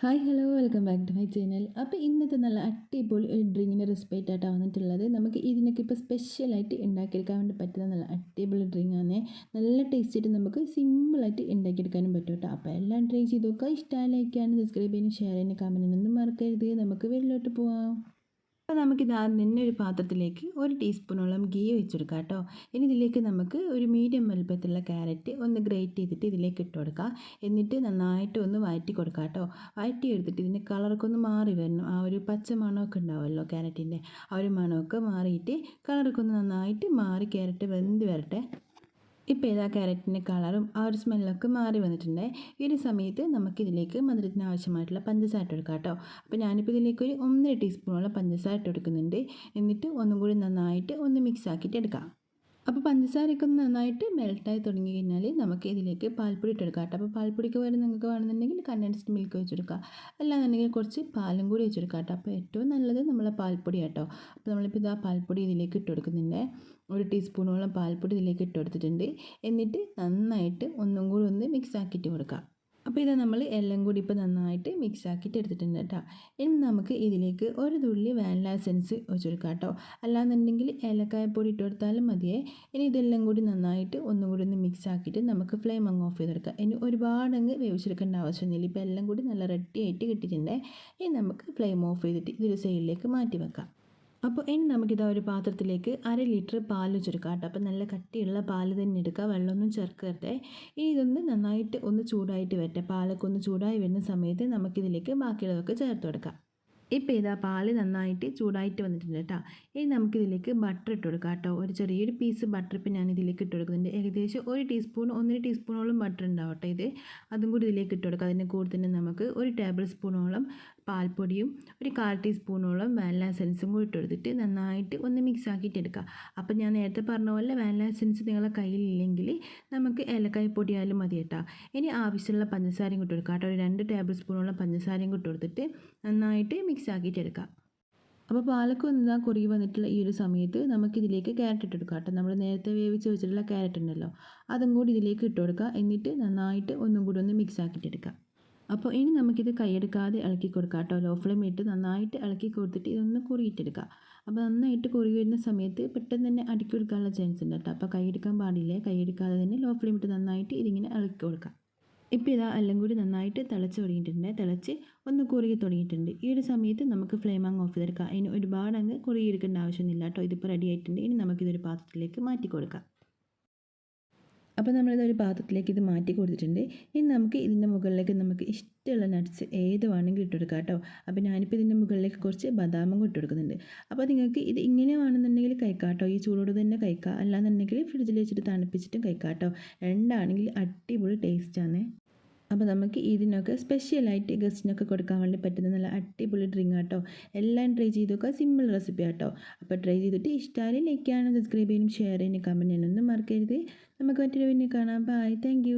Hi hello welcome back to my channel അപ്പോൾ ഇന്നത്തെ നല്ല അടിപൊളി ഒരു ഡ്രിങ്കിന്റെ റെസിപ്പി ആയിട്ടാണ് വന്നിട്ടുള്ളത്. നമുക്ക് ഇതിനൊക്കെ ഇപ്പോൾ സ്പെഷ്യലായിട്ട് ഉണ്ടാക്കിയെടുക്കാൻ വേണ്ടി പറ്റുന്ന നല്ല അടിപൊളി ഡ്രിങ്കാണ് നല്ല ടേസ്റ്റായിട്ട് നമുക്ക് സിമ്പിളായിട്ട് ഉണ്ടാക്കിയെടുക്കാനും പറ്റും കേട്ടോ. അപ്പോൾ എല്ലാം ട്രൈ ചെയ്ത് നോക്കുക. ഇഷ്ടമായി ലൈക്കാനും സബ്സ്ക്രൈബ് ചെയ്യാനും ഷെയർ ചെയ്യാനും കമന്റ് ഒന്നും മറക്കരുത്. നമുക്ക് വീട്ടിലോട്ട് പോവാം. അപ്പോൾ നമുക്കിത് ആദ്യം തന്നെ ഒരു പാത്രത്തിലേക്ക് ഒരു ടീസ്പൂണോളം ഗീ വെച്ചെടുക്കാം കേട്ടോ. ഇനി ഇതിലേക്ക് നമുക്ക് ഒരു മീഡിയം വലുപ്പത്തിലുള്ള ക്യാരറ്റ് ഒന്ന് ഗ്രേറ്റ് ചെയ്തിട്ട് ഇതിലേക്ക് ഇട്ട് കൊടുക്കുക എന്നിട്ട് നന്നായിട്ട് ഒന്ന് വഴറ്റി കൊടുക്കാം കേട്ടോ. വഴറ്റി എടുത്തിട്ട് ഇതിന്റെ കളറൊക്കെ ഒന്ന് മാറി വരണം. ആ ഒരു പച്ച മണമൊക്കെ ഉണ്ടാവുമല്ലോ ക്യാരറ്റിന്റെ ആ ഒരു മണമൊക്കെ മാറിയിട്ട് കളറൊക്കെ ഒന്ന് നന്നായിട്ട് മാറി ക്യാരറ്റ് വെന്ത് വരട്ടെ. ഇപ്പോൾ ഏതാ ക്യാരറ്റിന്റെ കളറും ആ ഒരു സ്മെല്ലൊക്കെ മാറി വന്നിട്ടുണ്ട്. ഈ ഒരു സമയത്ത് നമുക്കിതിലേക്ക് മധുരത്തിന് ആവശ്യമായിട്ടുള്ള പഞ്ചസാര ഇട്ട് കൊടുക്കാം കേട്ടോ. അപ്പോൾ ഞാനിപ്പോൾ ഇതിലേക്ക് ഒരു ഒന്നര ടീസ്പൂണോളം പഞ്ചസാര ഇട്ട് കൊടുക്കുന്നുണ്ട്. എന്നിട്ട് ഒന്നും കൂടി നന്നായിട്ട് ഒന്ന് മിക്സ് ആക്കിയിട്ട് എടുക്കാം. അപ്പോൾ പഞ്ചസാരയൊക്കെ ഒന്ന് നന്നായിട്ട് മെൽട്ടായി തുടങ്ങി കഴിഞ്ഞാൽ നമുക്ക് ഇതിലേക്ക് പാൽപ്പൊടി ഇട്ടെടുക്കാം കേട്ടോ. അപ്പോൾ പാൽപ്പൊടിക്ക് പകരം നിങ്ങൾക്ക് വേണമെന്നുണ്ടെങ്കിൽ കണ്ടൻസ്ഡ് മിൽക്ക് വെച്ചെടുക്കുക അല്ലാന്നുണ്ടെങ്കിൽ കുറച്ച് പാലും കൂടി വെച്ചെടുക്കാം കേട്ടോ. അപ്പോൾ ഏറ്റവും നല്ലത് നമ്മളെ പാൽപ്പൊടി കേട്ടോ. അപ്പോൾ നമ്മളിപ്പോൾ ഇതാ പാൽപ്പൊടി ഇതിലേക്ക് ഇട്ട് കൊടുക്കുന്നുണ്ട്. ഒരു ടീസ്പൂണോളം പാൽപ്പൊടി ഇതിലേക്ക് ഇട്ട് കൊടുത്തിട്ടുണ്ട്. എന്നിട്ട് നന്നായിട്ട് ഒന്നും കൂടി ഒന്ന് മിക്സ് ആക്കിയിട്ട് കൊടുക്കാം. അപ്പോൾ ഇത് നമ്മൾ എല്ലാം കൂടി ഇപ്പോൾ നന്നായിട്ട് മിക്സ് ആക്കിയിട്ട് എടുത്തിട്ടുണ്ട് കേട്ടോ. ഇനി നമുക്ക് ഇതിലേക്ക് ഒരു തുള്ളി വാനില എസൻസ് വെച്ചെടുക്കാം കേട്ടോ. അല്ലാന്നുണ്ടെങ്കിൽ ഏലക്കായപ്പൊടി ഇട്ട് കൊടുത്താലും മതിയേ. ഇനി ഇതെല്ലാം കൂടി നന്നായിട്ട് ഒന്നും കൂടി ഒന്ന് മിക്സ് ആക്കിയിട്ട് നമുക്ക് ഫ്ലെയിം അങ്ങ് ഓഫ് ചെയ്തെടുക്കാം ഇനി ഒരുപാട് അങ്ങ് വേവിച്ചെടുക്കേണ്ട ആവശ്യമൊന്നുമില്ല. ഇപ്പോൾ എല്ലാം കൂടി നല്ല റെഡി ആയിട്ട് കിട്ടിയിട്ടുണ്ട്. ഇനി നമുക്ക് ഫ്ലെയിം ഓഫ് ചെയ്തിട്ട് ഇതൊരു സൈഡിലേക്ക് മാറ്റി വെക്കാം. അപ്പോൾ ഇനി നമുക്കിതാ ഒരു പാത്രത്തിലേക്ക് അര ലിറ്റർ പാൽ ചുരുക്കാം കേട്ടോ. അപ്പോൾ നല്ല കട്ടിയുള്ള പാൽ തന്നെ എടുക്കുക. വെള്ളമൊന്നും ചേർക്കരുത്. ഇനി ഇതൊന്ന് നന്നായിട്ട് ഒന്ന് ചൂടായിട്ട് വരട്ടെ. പാലൊക്കെ ഒന്ന് ചൂടായി വരുന്ന സമയത്ത് നമുക്കിതിലേക്ക് ബാക്കിയുള്ളതൊക്കെ ചേർത്ത് കൊടുക്കാം. ഇപ്പോൾ ഇതാ പാൽ നന്നായിട്ട് ചൂടായിട്ട് വന്നിട്ടുണ്ട് കേട്ടോ. ഇനി നമുക്കിതിലേക്ക് ബട്ടർ ഇട്ട് കൊടുക്കാം കേട്ടോ. ഒരു ചെറിയൊരു പീസ് ബട്ടർ ഇപ്പം ഞാൻ ഇതിലേക്ക് ഇട്ട് കൊടുക്കുന്നുണ്ട്. ഏകദേശം ഒരു ടീസ്പൂൺ ഒന്നര ടീസ്പൂണോളം ബട്ടർ ഉണ്ടാവട്ടെ ഇത്. അതും കൂടി ഇതിലേക്ക് ഇട്ട് കൊടുക്കുക അതിന്റെ കൂടെ തന്നെ നമുക്ക് ഒരു ടേബിൾ സ്പൂണോളം പാൽപ്പൊടിയും ഒരു കാൽ ടീസ്പൂണോളം വാനില എസൻസും കൂടി ഇട്ട് കൊടുത്തിട്ട് നന്നായിട്ട് ഒന്ന് മിക്സ് ആക്കിയിട്ട് എടുക്കുക അപ്പം ഞാൻ നേരത്തെ പറഞ്ഞ പോലെ വാനില എസൻസ് നിങ്ങളുടെ കയ്യിലില്ലെങ്കിൽ നമുക്ക് ഏലക്കായ പൊടിയായാലും മതി കേട്ടോ. ഇനി ആവശ്യമുള്ള പഞ്ചസാരയും കൂട്ടി കൊടുക്കുക കേട്ടോ. ഒരു രണ്ട് ടേബിൾ സ്പൂണോളം പഞ്ചസാരയും കൂട്ടി കൊടുത്തിട്ട് നന്നായിട്ട് മിക്സ് ആക്കിയിട്ട് എടുക്കുക അപ്പോൾ പാലൊക്കെ ഒന്ന് കുറുകി വന്നിട്ടുള്ള ഈ ഒരു സമയത്ത് നമുക്കിതിലേക്ക് ക്യാരറ്റ് ഇട്ട് കൊടുക്കാം കേട്ടോ. നമ്മൾ നേരത്തെ വേവിച്ച് വെച്ചിട്ടുള്ള ക്യാരറ്റ് ഉണ്ടല്ലോ അതും കൂടി ഇതിലേക്ക് ഇട്ട് കൊടുക്കുക. എന്നിട്ട് നന്നായിട്ട് ഒന്നും കൂടി ഒന്ന് മിക്സ് ആക്കിയിട്ട് എടുക്കാം അപ്പോൾ ഇനി നമുക്കിത് കൈയെടുക്കാതെ ഇളക്കി കൊടുക്കാം കേട്ടോ. ലോ ഫ്ലെയിം ഇട്ട് നന്നായിട്ട് ഇളക്കി കൊടുത്തിട്ട് ഇതൊന്ന് കുറിയിട്ടെടുക്കുക അപ്പോൾ നന്നായിട്ട് കുറി വരുന്ന സമയത്ത് പെട്ടെന്ന് തന്നെ അടുക്കി കൊടുക്കാനുള്ള ചാൻസ് ഉണ്ട് കേട്ടോ. അപ്പോൾ കൈയെടുക്കാൻ പാടില്ല? കൈയെടുക്കാതെ തന്നെ ലോ ഫ്ലെയിം ഇട്ട് നന്നായിട്ട് ഇതിങ്ങനെ ഇളക്കി കൊടുക്കാം ഇപ്പോൾ ഇതാ എല്ലാം കൂടി നന്നായിട്ട് തിളച്ച് തുടങ്ങിയിട്ടുണ്ട്. തിളച്ച് ഒന്ന് കുറുകി തുടങ്ങിയിട്ടുണ്ട്. ഈ ഒരു സമയത്ത് നമുക്ക് ഫ്ലെയിം അങ്ങ് ഓഫ് ചെയ്തെടുക്കാം. അതിന് ഒരുപാട് അങ്ങ് കുറുകിയെടുക്കേണ്ട ആവശ്യമൊന്നുമില്ല കേട്ടോ. ഇതിപ്പോൾ റെഡി ആയിട്ടുണ്ട്. ഇനി നമുക്കിതൊരു പാത്രത്തിലേക്ക് മാറ്റി കൊടുക്കാം അപ്പോൾ നമ്മളിത് ഒരു പാത്രത്തിലേക്ക് ഇത് മാറ്റി കൊടുത്തിട്ടുണ്ട്. ഇനി നമുക്ക് ഇതിന്റെ മുകളിലേക്ക് നമുക്ക് ഇഷ്ടമുള്ള നട്ട്സ് ഏത് വേണമെങ്കിലും ഇട്ട് കൊടുക്കാം കേട്ടോ. അപ്പോൾ ഞാനിപ്പോൾ ഇതിന്റെ മുകളിലേക്ക് കുറച്ച് ബദാമും ഇട്ട് കൊടുക്കുന്നുണ്ട്. അപ്പോൾ നിങ്ങൾക്ക് ഇത് ഇങ്ങനെ വേണമെന്നുണ്ടെങ്കിൽ കഴിക്കാം കേട്ടോ. ഈ ചൂടോട് തന്നെ കഴിക്കാം. അല്ലാന്നുണ്ടെങ്കിൽ ഫ്രിഡ്ജിൽ വെച്ചിട്ട് തണുപ്പിച്ചിട്ടും കഴിക്കാം കേട്ടോ. രണ്ടാണെങ്കിൽ അടിപൊളി ടേസ്റ്റാണ് അപ്പോൾ നമുക്ക് ഇതിനൊക്കെ സ്പെഷ്യലായിട്ട് ഗസ്റ്റിനൊക്കെ കൊടുക്കാൻ വേണ്ടി പറ്റുന്ന നല്ല അടിപൊളി ഡ്രിങ്ക് ആട്ടോ. എല്ലാം ട്രൈ ചെയ്ത് നോക്കുക സിമ്പിൾ റെസിപ്പി ആട്ടോ. അപ്പോൾ ട്രൈ ചെയ്തിട്ട് ഇഷ്ടമായി ലൈക്ക് ചെയ്യാനും സബ്സ്ക്രൈബ് ചെയ്യാനും ഷെയർ ചെയ്യാനും കമന്റ് ചെയ്യാനൊന്നും മറക്കരുത്. നമുക്ക് മറ്റൊരു പിന്നെ കാണാം. Bye thank